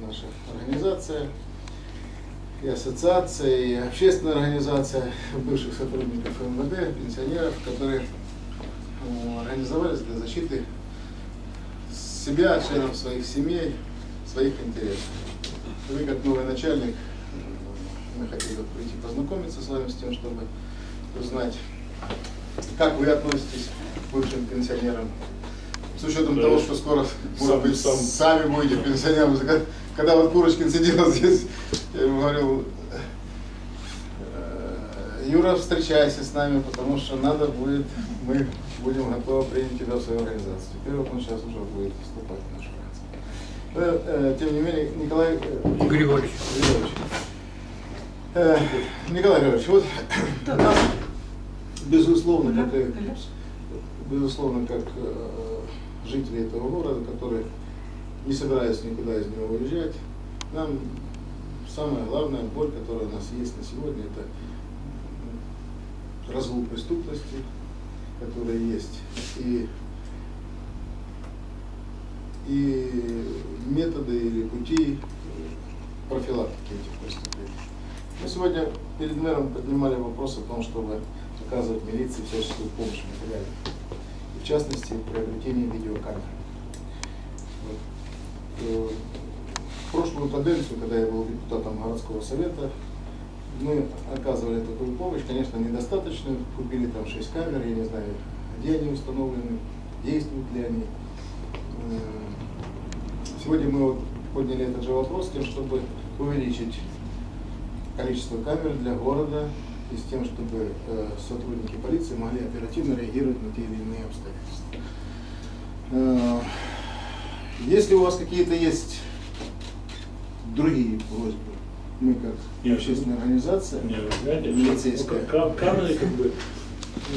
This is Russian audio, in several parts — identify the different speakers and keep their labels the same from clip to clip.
Speaker 1: наша организация, и ассоциация, и общественная организация бывших сотрудников МВД, пенсионеров, которые э, организовались для защиты себя, членов своих семей, своих интересов. Вы, как новый начальник, э, мы хотели бы прийти познакомиться с вами с тем, чтобы узнать, как вы относитесь к бывшим пенсионерам, с учетом
Speaker 2: Да.
Speaker 1: того, что скоро, может
Speaker 2: Сам-
Speaker 1: быть,
Speaker 2: сам.
Speaker 1: сами будете пенсионером. Когда- вот Курочкин сидел здесь, я ему говорил, «Э, Юра, встречайся с нами, потому что надо будет, мы будем готовы принять тебя в свою организацию. Теперь вот он сейчас уже будет вступать в нашу организацию. Э, э, Тем не менее, Николай
Speaker 3: Григорьевич.
Speaker 1: Григорьевич, э, Николай Григорьевич, вот нас, безусловно, как и безусловно, как э, жители этого города, которые не собираются никуда из него уезжать, нам самая главная боль, которая у нас есть на сегодня, это разгул преступности, которая есть, и, и методы или пути профилактики этих преступлений. Мы сегодня перед мэром поднимали вопрос о том, чтобы оказывать милиции всяческую помощь материальную. И в частности, приобретение видеокамер. Вот. Э, В прошлую каденцию, когда я был депутатом городского совета, мы оказывали такую помощь, конечно, недостаточную, купили там 6 камер, я не знаю, где они установлены, действуют ли они. Э, Сегодня мы вот подняли этот же вопрос с тем, чтобы увеличить количество камер для города и с тем, чтобы э, сотрудники полиции могли оперативно реагировать на те или иные обстоятельства. Если у вас какие-то есть другие просьбы, мы как
Speaker 2: Нет.
Speaker 1: общественная организация,
Speaker 2: Не, вы знаете,
Speaker 1: милицейская,
Speaker 2: ну, ка- камеры как бы,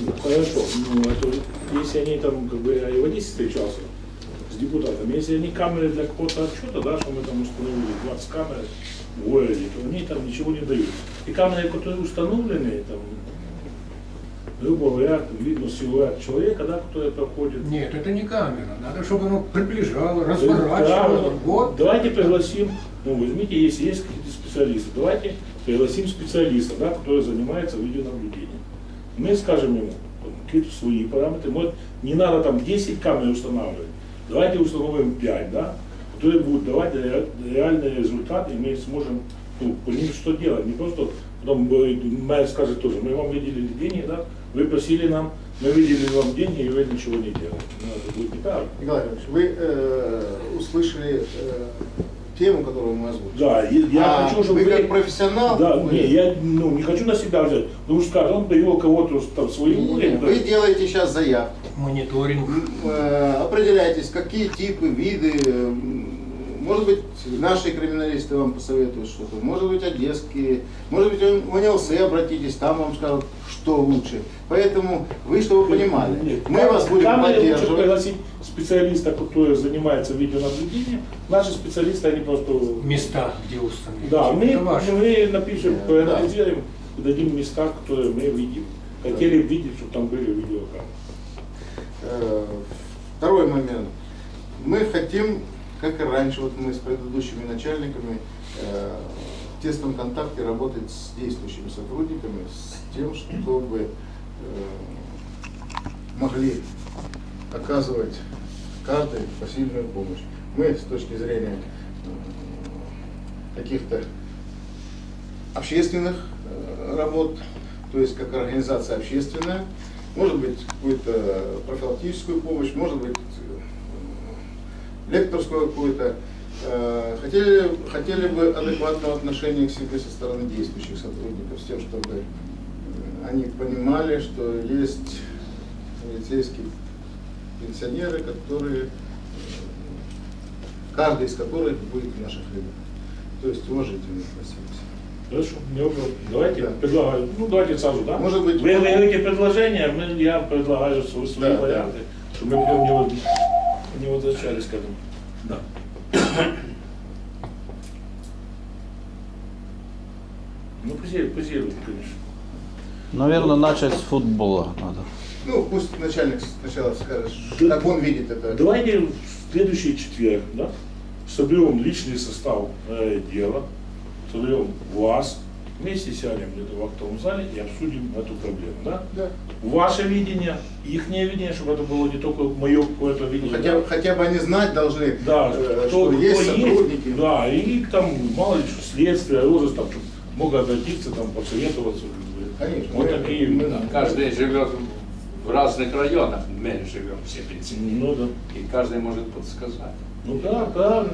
Speaker 2: ну, хорошо, ну, это, если они там, как бы, я и в Одессе встречался с депутатами, если они камеры для какого-то отчета, да, что мы там установили 20 камер в городе, то они там ничего не дают. И камеры, которые установлены, там, грубо говоря, видно силуэт человека, да, который проходит.
Speaker 3: Нет, это не камера. Надо, чтобы оно приближало, разворачивало. Вот.
Speaker 2: Давайте пригласим, ну возьмите, если есть какие-то специалисты, давайте пригласим специалиста, да, который занимается видеонаблюдением. Мы скажем ему какие-то свои параметры. Может, не надо там 10 камер устанавливать. Давайте установим 5, да, которые будут давать ре- реальный результат, и мы сможем ну, по ним что делать. Не просто потом э, мэр скажет тоже, мы вам видели деньги, да, вы просили нам, мы видели вам деньги, и вы ничего не делаете. Ну, это будет неправильно.
Speaker 1: Николай Иванович, вы э, услышали э, тему, которую мы озвучили.
Speaker 2: Да, и я
Speaker 1: А
Speaker 2: хочу, чтобы
Speaker 1: вы как профессионал,
Speaker 2: Да,
Speaker 1: вы-
Speaker 2: не, я ну, не хочу на себя взять. Потому что скажет, он привел кого-то там своим
Speaker 1: Не,
Speaker 2: уровнем.
Speaker 1: Вы делаете сейчас заявку.
Speaker 3: Мониторинг.
Speaker 1: Э, определяйтесь, какие типы, виды, м, может быть, наши криминалисты вам посоветуют что-то, может быть, одесские, может быть, в НЛС обратитесь, там вам скажут, что лучше. Поэтому вы, чтобы вы понимали,
Speaker 2: Нет,
Speaker 1: мы вас будем
Speaker 2: там лучше
Speaker 1: поддерживать.
Speaker 2: пригласить специалиста, который занимается видеонаблюдением. Наши специалисты, они просто...
Speaker 3: Места, где установить.
Speaker 2: Да, мы, мы напишем,
Speaker 1: Да.
Speaker 2: проанализируем, и дадим места, которые мы видим. Хотели видеть, чтобы там были видеокамеры.
Speaker 1: Э, Второй момент. Мы хотим, как и раньше, вот мы с предыдущими начальниками, э, в тесном контакте работать с действующими сотрудниками, с тем, чтобы э, могли оказывать каждой посильную помощь. Мы с точки зрения э, каких-то общественных работ, то есть как организация общественная, может быть какую-то профилактическую помощь, может быть лекторскую какую-то. Э, Хотели, хотели бы адекватного отношения к себе со стороны действующих сотрудников, с тем, чтобы э, они понимали, что есть полицейские пенсионеры, которые, э, каждый из которых будет в наших рядах. То есть уважительно относиться.
Speaker 2: Хорошо, не вопрос. Давайте,
Speaker 1: Да.
Speaker 2: предлагаю. Ну, давайте сразу, да?
Speaker 1: Может быть,
Speaker 2: Вы говорите предложения, мы, я предлагаю свои, свои
Speaker 1: Да, да.
Speaker 2: варианты, чтобы мы потом не, не возвращались к этому. Да. Ну, позируйте, позируйте, конечно.
Speaker 4: Наверное, начать с футбола надо.
Speaker 1: Ну, пусть начальник сначала скажет,
Speaker 2: Да.
Speaker 1: как он видит это.
Speaker 2: Давайте в следующий четверг, да? соберем личный состав э, дела, соберем вас, вместе сядем где-то в актовом зале и обсудим эту проблему, да?
Speaker 1: Да.
Speaker 2: Ваше видение, их видение, чтобы это было не только мое какое-то видение.
Speaker 1: Хотя,
Speaker 2: да?
Speaker 1: хотя бы они знать должны,
Speaker 2: Да,
Speaker 1: э,
Speaker 2: кто,
Speaker 1: что есть
Speaker 2: кто
Speaker 1: сотрудники.
Speaker 2: да, и там, мало ли, что следствие, розыск, там, чтобы мог обратиться, там, посоветоваться.
Speaker 1: Конечно.
Speaker 2: Вот
Speaker 1: Мы-
Speaker 2: такие,
Speaker 1: мы-
Speaker 2: да.
Speaker 5: Каждый живет в разных районах, мы живем все пенсионеры.
Speaker 2: Ну да.
Speaker 5: И каждый может подсказать.
Speaker 2: Ну да, правильно.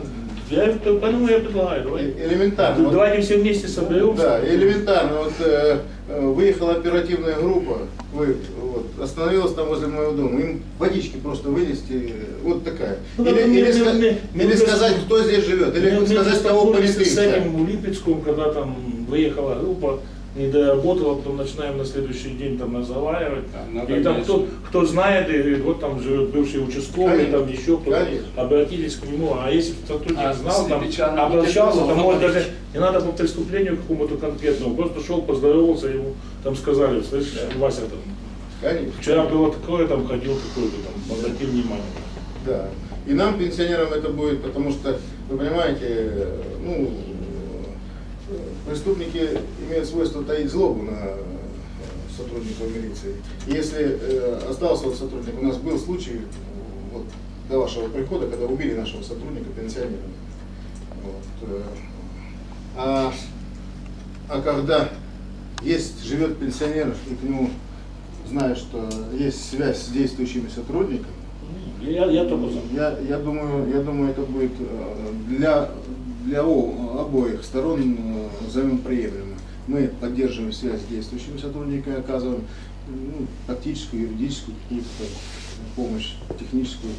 Speaker 2: Я, это- поэтому я предлагаю, давай.
Speaker 1: Э- Элементарно. Вот-
Speaker 2: Давайте все вместе соберемся.
Speaker 1: Да, элементарно. Вот э, э, выехала оперативная группа, вы, вот, остановилась там возле моего дома. Им водички просто вынести, вот такая.
Speaker 2: Ну,
Speaker 1: или
Speaker 2: мне-
Speaker 1: или ска-
Speaker 2: мне- мне
Speaker 1: или
Speaker 2: кажется,
Speaker 1: сказать, кто здесь живет, или
Speaker 2: мы
Speaker 1: сказать, кого
Speaker 2: столкнулись
Speaker 1: понесли.
Speaker 2: с этим в Липецком, когда там выехала группа, не доработала, потом начинаем на следующий день там разговаривать.
Speaker 5: Да,
Speaker 2: и там кто, кто знает, и говорит, вот там живет бывший участковый,
Speaker 1: Конечно,
Speaker 2: там еще кто-то,
Speaker 1: конечно.
Speaker 2: обратились к нему, а если сотрудник
Speaker 5: А
Speaker 2: знал, там, обращался, там может даже не надо по преступлению какому-то конкретному, просто шел, поздоровался, ему там сказали, слышишь, Вася там,
Speaker 1: Конечно.
Speaker 2: вчера было такое, там ходил какой-то, там, обрати внимание.
Speaker 1: Да. И нам, пенсионерам, это будет, потому что, вы понимаете, ну, преступники имеют свойство таить злобу на э, сотрудников милиции. Если э, остался вот сотрудник, у нас был случай вот, до вашего прихода, когда убили нашего сотрудника, пенсионера. Вот, э, а, а когда есть, живет пенсионер, и к нему, зная, что есть связь с действующими сотрудниками,
Speaker 2: Я, я только за.
Speaker 1: я, я думаю, я думаю, это будет для, для обоих сторон э, взаимно приемлемо. Мы поддерживаем связь с действующими сотрудниками, оказываем ну, тактическую, юридическую какую-то помощь, техническую.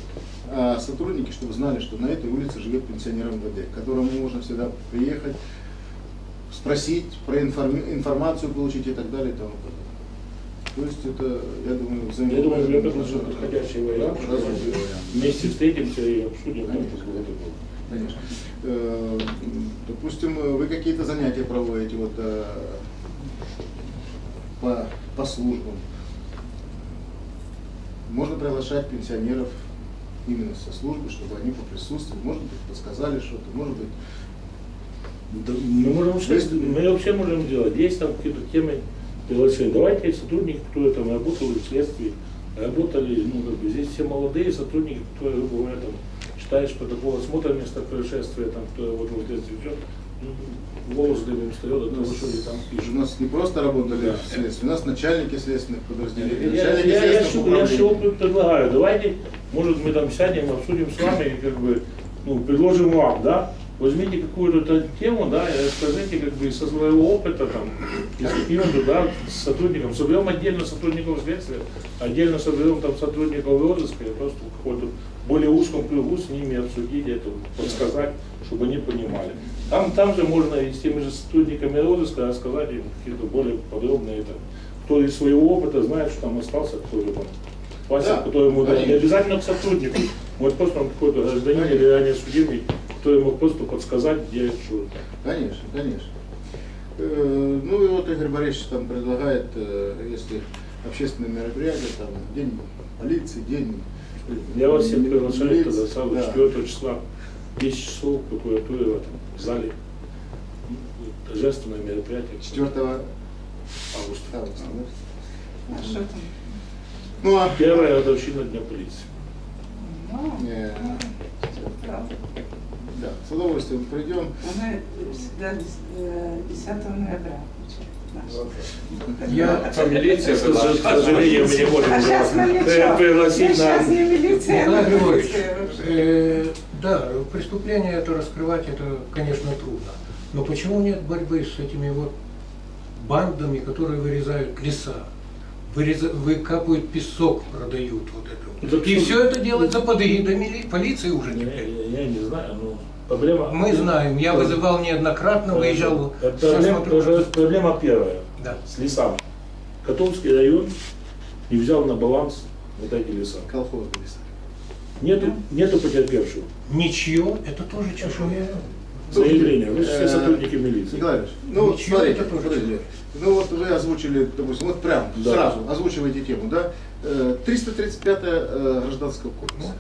Speaker 1: А сотрудники, чтобы знали, что на этой улице живет пенсионер МВД, к которому можно всегда приехать, спросить, про информи- информацию получить и так далее и тому подобное. То есть это, я думаю, взаимно...
Speaker 2: Я думаю, это предложил подходящий вариант. Вместе встретимся и обсудим,
Speaker 1: Конечно. Конечно. Э, Допустим, вы какие-то занятия проводите вот, э, по, по службам. Можно приглашать пенсионеров именно со службы, чтобы они поприсутствовали, может быть, подсказали что-то, может быть,
Speaker 2: Да, мы можем вообще, мы вообще можем делать. Есть там какие-то темы приглашения. Давайте сотрудники, которые там работали в следствии, работали, ну, как бы, здесь все молодые сотрудники, которые, грубо говоря, там, читаешь протокол осмотра места происшествия, там, кто работал в следствии, все, волос дымом встает от того, что они там
Speaker 1: у
Speaker 2: пишут.
Speaker 1: нас не просто работали
Speaker 2: Да.
Speaker 1: в следствии, у нас начальники следственных подразделений,
Speaker 2: Я,
Speaker 1: начальники
Speaker 2: я, я, я
Speaker 1: управлений.
Speaker 2: что предлагаю, давайте, может, мы там сядем, обсудим с вами, как бы, ну, предложим вам, да, возьмите какую-то тему, да, и расскажите, как бы, со своего опыта, там, дисциплину, да, с сотрудником, соберем отдельно сотрудников следствия, отдельно соберем там сотрудников розыска, и просто какой-то более узком кругу с ними обсудить это, подсказать, чтобы они понимали. Там, там же можно и с теми же сотрудниками розыска рассказать им какие-то более подробные, там, кто из своего опыта знает, что там остался кто-то там. Вася,
Speaker 1: Да,
Speaker 2: ему
Speaker 1: конечно.
Speaker 2: не обязательно к сотруднику, может просто он какой-то гражданин
Speaker 1: Конечно.
Speaker 2: или ранее судимый, который мог просто подсказать, где что.
Speaker 1: Конечно, конечно. Э, Ну и вот Игорь Борисович там предлагает, э, если общественные мероприятия, там день полиции, день
Speaker 2: Я вас всех
Speaker 1: мили-
Speaker 2: приглашаю тогда сразу
Speaker 1: да.
Speaker 2: 4 числа, 10 часов в прокуратуре в этом зале. Торжественное мероприятие.
Speaker 1: 4
Speaker 2: августа.
Speaker 1: августа. да?
Speaker 6: А что там?
Speaker 1: Ну а
Speaker 2: Первая годовщина Дня полиции.
Speaker 6: Ну,
Speaker 1: э,
Speaker 6: правда.
Speaker 1: да, с удовольствием придем.
Speaker 6: Мы всегда э, 10 ноября учим. наш.
Speaker 3: Я-
Speaker 5: А милиция
Speaker 2: К
Speaker 5: была.
Speaker 2: сож- к сожалению, мы не можем
Speaker 6: А сейчас мы ничего.
Speaker 2: пригласить
Speaker 6: Мы сейчас
Speaker 2: на...
Speaker 6: не милиция, милиция
Speaker 3: э, да, преступление это раскрывать, это, конечно, трудно. Но почему нет борьбы с этими вот бандами, которые вырезают леса, выкапывают песок, продают вот это
Speaker 2: Да
Speaker 3: вот. И все это делать за под эгидой полиции уже теперь.
Speaker 2: я- я не знаю, но проблема...
Speaker 3: Мы знаем, я вызывал неоднократно, выезжал.
Speaker 2: Это
Speaker 3: всё
Speaker 2: проблема,
Speaker 3: смотрю.
Speaker 2: проблема первая.
Speaker 3: Да.
Speaker 2: С лесами. Котовский район не взял на баланс вот эти леса.
Speaker 1: Колхоз Бориса.
Speaker 2: Нету, нету потерпевшего.
Speaker 3: Ничье, это тоже чужое.
Speaker 2: Заявление. Вы же все
Speaker 1: Э,
Speaker 2: сотрудники милиции.
Speaker 1: Николай Ильич, ну вот
Speaker 3: Ничего,
Speaker 1: смотрите,
Speaker 3: это тоже
Speaker 1: подождите.
Speaker 3: чужое.
Speaker 1: ну вот вы озвучили, допустим, вот прям
Speaker 2: Да.
Speaker 1: сразу озвучиваете тему, да? Э, 335 э, гражданского кодекса.
Speaker 3: Вот.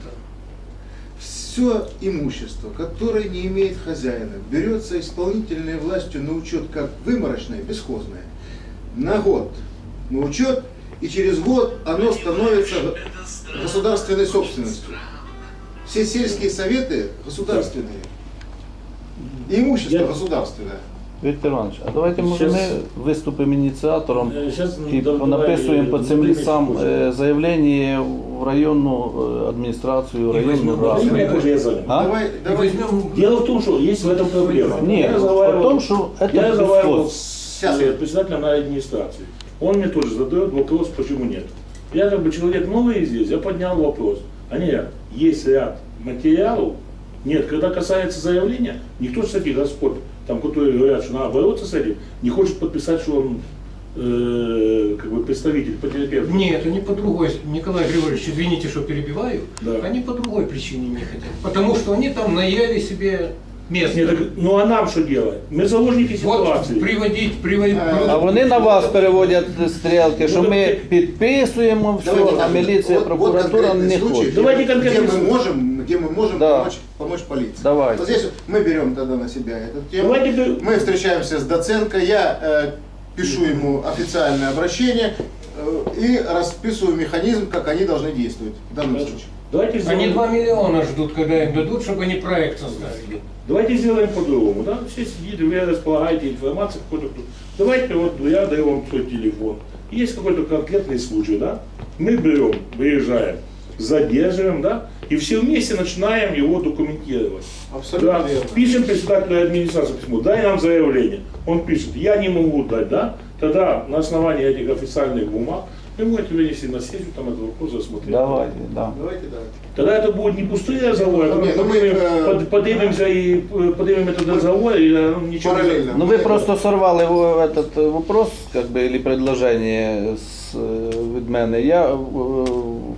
Speaker 1: все имущество, которое не имеет хозяина, берется исполнительной властью на учет как выморочное, бесхозное, на год на учет, и через год оно становится государственной собственностью. Все сельские советы государственные. И имущество
Speaker 2: Я-
Speaker 1: государственное.
Speaker 4: Віктор Іванович, а давайте може
Speaker 2: Щас-
Speaker 4: ми виступимо ініціатором
Speaker 2: Е, щас, ну,
Speaker 4: і
Speaker 2: да-
Speaker 4: написуємо по
Speaker 2: давай,
Speaker 4: цим
Speaker 2: Володимир
Speaker 4: лісам
Speaker 2: Путін.
Speaker 4: е, заявлення в районну е, адміністрацію,
Speaker 3: І
Speaker 4: районну
Speaker 3: візьмемо
Speaker 4: раду.
Speaker 2: Время уже я занят.
Speaker 4: А?
Speaker 1: Давай,
Speaker 3: И
Speaker 1: давай.
Speaker 3: возьмем
Speaker 2: Дело в том, что есть в этом проблема.
Speaker 4: Ні,
Speaker 2: я
Speaker 4: в
Speaker 2: разговаривал,
Speaker 4: тому, що
Speaker 2: я
Speaker 4: це
Speaker 2: разговаривал
Speaker 4: безхоз.
Speaker 2: с
Speaker 1: Сейчас.
Speaker 2: э, председателем на администрации. Он мне тоже задает вопрос, почему нет. Я как бы человек новый здесь, я поднял вопрос. Они говорят, есть ряд материалов, нет, когда касается заявления, никто, кстати, Господь, там, которые говорят, что надо бороться с этим, не хочет подписать, что он э, как бы представитель по терапевту.
Speaker 3: Нет, они по другой, Николай Григорьевич, извините, что перебиваю,
Speaker 2: Да.
Speaker 3: они по другой причине не хотят. Потому что они там наяли себе место.
Speaker 2: Нет, так, ну а нам что делать? Мы заложники
Speaker 3: Вот
Speaker 2: ситуации.
Speaker 3: приводить, приводить.
Speaker 1: А,
Speaker 4: А вони на вас переводять стрілки, що ми підписуємо все,
Speaker 1: Давайте
Speaker 4: а
Speaker 1: так,
Speaker 4: міліція,
Speaker 1: вот- вот
Speaker 4: прокуратура
Speaker 1: конкретный
Speaker 4: не
Speaker 1: случай,
Speaker 4: хоче.
Speaker 1: где-
Speaker 2: Давайте
Speaker 1: где
Speaker 2: конкретный
Speaker 1: мы
Speaker 2: случай.
Speaker 1: можем, где мы можем
Speaker 4: Да.
Speaker 1: помочь, помочь полиции.
Speaker 4: Давайте.
Speaker 1: Вот здесь мы берем тогда на себя эту тему.
Speaker 2: Давайте бы-
Speaker 1: Мы встречаемся с Доценко, я э, пишу ему официальное обращение э, и расписываю механизм, как они должны действовать в данном случае.
Speaker 2: Давайте
Speaker 3: Они
Speaker 2: сделаем-
Speaker 3: 2 миллиона ждут, когда им дадут, чтобы они проект составили.
Speaker 2: Давайте сделаем по-другому, да? Все сидите, вы располагаете информацией какой-то. Давайте вот я даю вам свой телефон. Есть какой-то конкретный случай, да? Мы берем, выезжаем, задерживаем, да? И все вместе начинаем его документировать.
Speaker 1: Абсолютно
Speaker 2: Да,
Speaker 1: верно.
Speaker 2: пишем председателю администрации письмо, дай нам заявление. Он пишет, я не могу дать, да? Тогда на основании этих официальных бумаг вы можете вынести на сессию, там этот вопрос рассмотреть.
Speaker 4: Давайте, да.
Speaker 1: Давайте, давайте.
Speaker 2: Тогда это будет не пустые разговоры, а
Speaker 1: Не,
Speaker 2: когда
Speaker 1: ну
Speaker 2: мы
Speaker 1: мы, э,
Speaker 2: под- поднимемся и э, поднимем этот разговор, и э, ничего не
Speaker 1: Параллельно.
Speaker 4: Ну вы просто сорвали его- этот э, вопрос, как бы, или предложение з, е, від мене. Я е,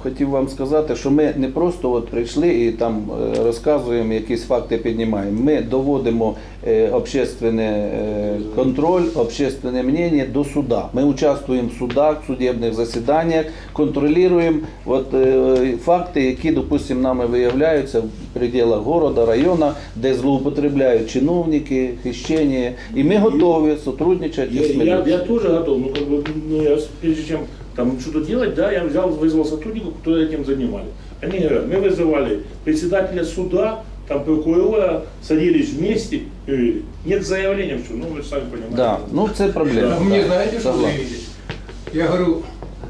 Speaker 4: хотів вам сказати, що ми не просто от прийшли і там е, розказуємо, якісь факти піднімаємо. Ми доводимо е, общественний е, контроль, общественне мнение до суда. Ми участвуємо в судах, в судебних засіданнях, контролюємо от, е, факти, які, допустимо, нами виявляються в пределах города, району, де злоупотребляють чиновники, хищення. І ми готові сотрудничати
Speaker 2: Я, я, я тоже готов, ну как бы, ну, я, прежде чем там что-то делать, да, я взял, вызвал сотрудников, которые этим занимались. Они говорят, мы вызывали председателя суда, там прокурора, садились вместе и нет заявления, что, ну вы сами понимаете.
Speaker 4: Да, ну це проблема.
Speaker 3: А мне
Speaker 4: да.
Speaker 3: знаете, что заявили? Я говорю,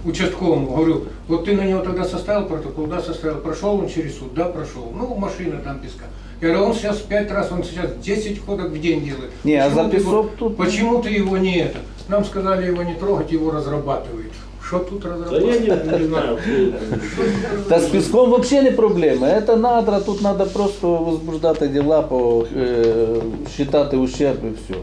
Speaker 3: участковому, говорю, вот ты на него тогда составил протокол, да, составил, прошел он через суд, да, прошел. Ну, машина там песка. Я говорю, он сейчас пять раз, он сейчас 10 ходок в день делает.
Speaker 4: Не, а
Speaker 3: Почему
Speaker 4: за
Speaker 3: ты его-
Speaker 4: песок тут-
Speaker 3: Почему ты его не это? Нам сказали его не трогать, его разрабатывают. Что тут
Speaker 2: Да я
Speaker 3: разрабатывают?
Speaker 2: не, не знаю.
Speaker 4: Та з піском взагалі не проблема. Це надра, тут треба просто возбуждати діла, по, е, считати ущерб і все.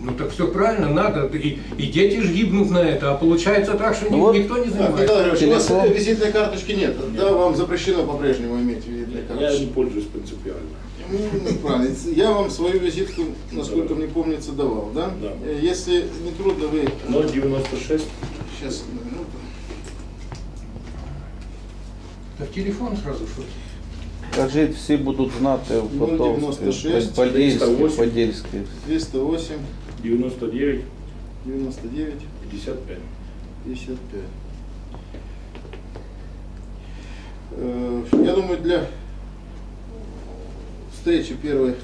Speaker 3: Ну так все правильно, надо. И, и дети ж гибнут на это, а получается так, что
Speaker 4: Ну
Speaker 3: ни-
Speaker 4: вот.
Speaker 3: никто не
Speaker 1: Так,
Speaker 3: занимается.
Speaker 1: Николай Григорьевич, у вас
Speaker 4: Телефон.
Speaker 1: э, визитной карточки нет. Да, вам запрещено по-прежнему иметь визитные
Speaker 2: Я
Speaker 1: карточки.
Speaker 2: не пользуюсь принципиально.
Speaker 1: Ну, правильно. Я вам свою визитку, насколько мне помнится, давал, да?
Speaker 2: Да.
Speaker 1: Э, Если не трудно, вы
Speaker 2: 096.
Speaker 1: сейчас минуту.
Speaker 3: Да в телефон сразу что
Speaker 4: Кажіть, всі будуть знати в
Speaker 1: Ну,
Speaker 4: Котовській,
Speaker 1: 96,
Speaker 4: Подільській,
Speaker 2: 308.
Speaker 4: Подільській.
Speaker 1: 208
Speaker 2: 99
Speaker 1: 99
Speaker 2: 55.
Speaker 1: 55. Э, Я думаю, для встречи первой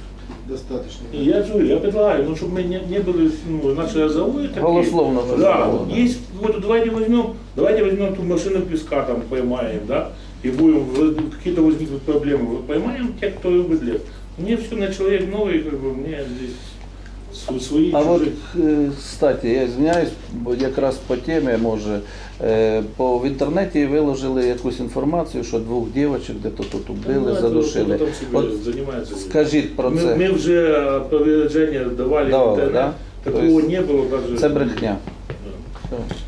Speaker 1: достаточно.
Speaker 2: И Я же говорю, я предлагаю, ну, чтобы мы не, не были, ну, наши разговоры такие.
Speaker 4: Голословно
Speaker 2: Да,
Speaker 4: разговор, да.
Speaker 2: есть, вот давайте возьмем, давайте возьмем ту машину песка там поймаем, да, и будем, в- какие-то возникнут проблемы, Вот поймаем тех, кто любит лес. Мне все на человек новый, как бы, мне здесь св- свои,
Speaker 4: А от,
Speaker 2: чужие.
Speaker 4: е, кстати, я извиняюсь, бо якраз по темі, може, е, по в інтернеті виложили якусь інформацію, що двох дівчат де-то тут убили,
Speaker 2: Ну, это
Speaker 4: задушили.
Speaker 2: кто-то там себе
Speaker 4: От
Speaker 2: занимается.
Speaker 4: скажіть про
Speaker 2: мы,
Speaker 4: це.
Speaker 2: мы уже опережение давали,
Speaker 4: Давали,
Speaker 2: в интернет,
Speaker 4: да?
Speaker 2: такого
Speaker 4: То есть
Speaker 2: не было даже.
Speaker 4: Це брехня.
Speaker 2: Да.
Speaker 4: Все.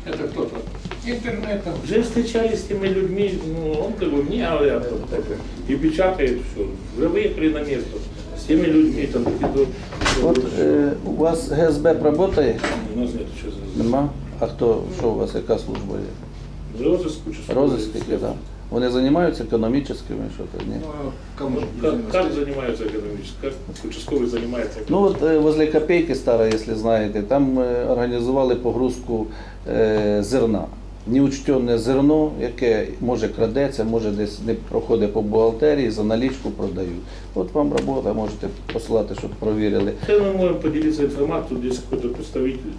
Speaker 3: Это кто-то. Интернет там.
Speaker 2: Уже встречались с теми людьми, ну, он как бы мне говорят, там, так, и печатает все. Уже выехали на место с теми людьми, там, какие-то...
Speaker 4: От е, у вас ГСБ працює?
Speaker 2: У нас нет сейчас.
Speaker 4: Нема? А хто, що у вас, яка служба є?
Speaker 2: Розыск, куча
Speaker 4: Розиск тільки, так. Вони займаються економічними, що то ні.
Speaker 1: Ну, а кому же
Speaker 2: Как,
Speaker 1: не
Speaker 2: как
Speaker 1: заниматься?
Speaker 2: занимаются экономически? Как участковый занимается
Speaker 4: Ну от е, возле Копейки стара, якщо знаєте, там е, організували погрузку е, зерна. Неучтенне зерно, яке може крадеться, може десь не проходить по бухгалтерії, за налічку продають. От вам робота, можете послати, щоб провірили.
Speaker 2: Все мы можем поделиться информацией, здесь какой-то представитель.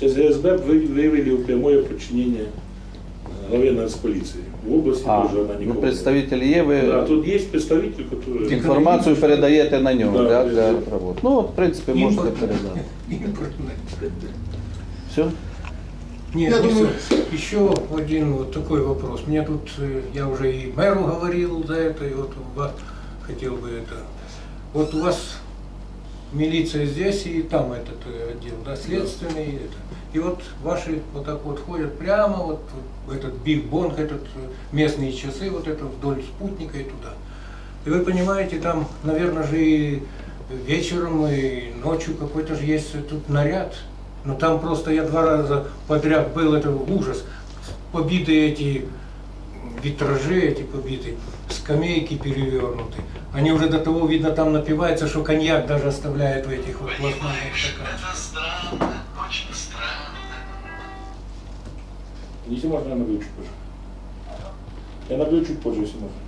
Speaker 2: Сейчас ГСБ вы- вывели в прямое подчинение э, главе нацполиции. В области
Speaker 4: А,
Speaker 2: тоже она
Speaker 4: ну
Speaker 2: никого
Speaker 4: представитель є, ви
Speaker 2: Да, тут есть представитель, который...
Speaker 4: інформацію передаєте на нього
Speaker 2: Да,
Speaker 4: так, для
Speaker 2: передаємо.
Speaker 4: роботи. Ну, от, в принципі, можете
Speaker 3: Імпортне.
Speaker 4: передати.
Speaker 3: Импортное.
Speaker 4: Все?
Speaker 3: Нет,
Speaker 1: Я
Speaker 3: не
Speaker 1: думаю-
Speaker 3: всё. еще один вот такой вопрос. Мне тут, э, я уже и мэру говорил за это, и вот хотел бы это. Вот у вас милиция здесь и там этот э, отдел, да, следственный и это. И вот ваши вот так вот ходят прямо вот в этот Биг Бонг, этот э, местные часы, вот это вдоль спутника и туда. И вы понимаете, там, наверное же и вечером, и ночью какой-то же есть тут наряд. Но там просто я два раза подряд был, это ужас. Побитые эти витражи, эти побитые, скамейки перевернуты. Они уже до того, видно, там напивается, что коньяк даже оставляет в этих вот пластмассовых стаканчиках.
Speaker 2: Если можно, я набью чуть позже. Я набью чуть позже, если можно.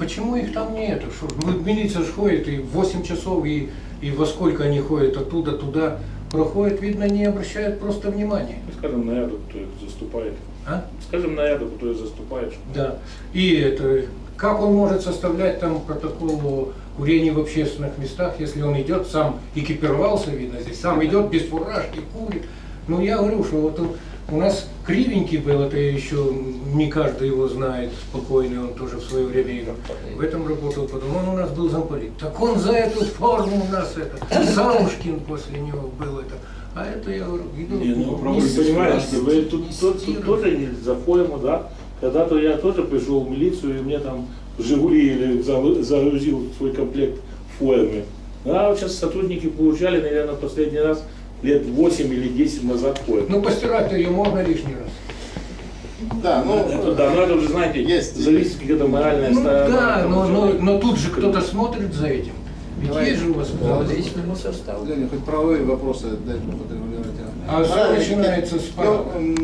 Speaker 3: Почему их там нету? Шо? Ну, милиция ж ходит и в 8 часов, и, и во сколько они ходят оттуда, туда. Проходят, видно, не обращают просто внимания.
Speaker 2: Ну, Скажем, наряду, который заступает.
Speaker 3: А?
Speaker 2: Скажем, наряду, который заступает. что-
Speaker 3: Да. И это, как он может составлять там протокол о курении в общественных местах, если он идет, сам экипировался, видно, здесь, сам идет без фуражки, курит. Ну, я говорю, что вот он- у нас кривенький был, это еще не каждый его знает, спокойный, он тоже в свое время в этом работал, потом он у нас был замполит. Так он за эту форму у нас это, Саушкин после него был это. А это я говорю, иду,
Speaker 2: Не, ну, вы понимаете, вы тут, тут- тут тоже не за форму, да. Когда-то я тоже пришел в милицию, и мне там Жигули или за- загрузил свой комплект формы. А вот сейчас сотрудники получали, наверное, последний раз лет 8 или 10 назад форму.
Speaker 3: Ну, постирать-то ее можно лишний раз.
Speaker 1: Да, ну,
Speaker 2: Это да, но это уже, знаете,
Speaker 1: Есть.
Speaker 2: зависит какая-то моральная
Speaker 3: Ну
Speaker 2: сторона.
Speaker 3: да, но, но, но тут же кто-то смотрит за этим. Ведь есть же у вас
Speaker 1: Да,
Speaker 7: личному составу.
Speaker 1: Леня, хоть правовые вопросы дай подрегулировать.
Speaker 3: А всё
Speaker 1: Моральный
Speaker 3: начинается с права.
Speaker 1: Ну, м,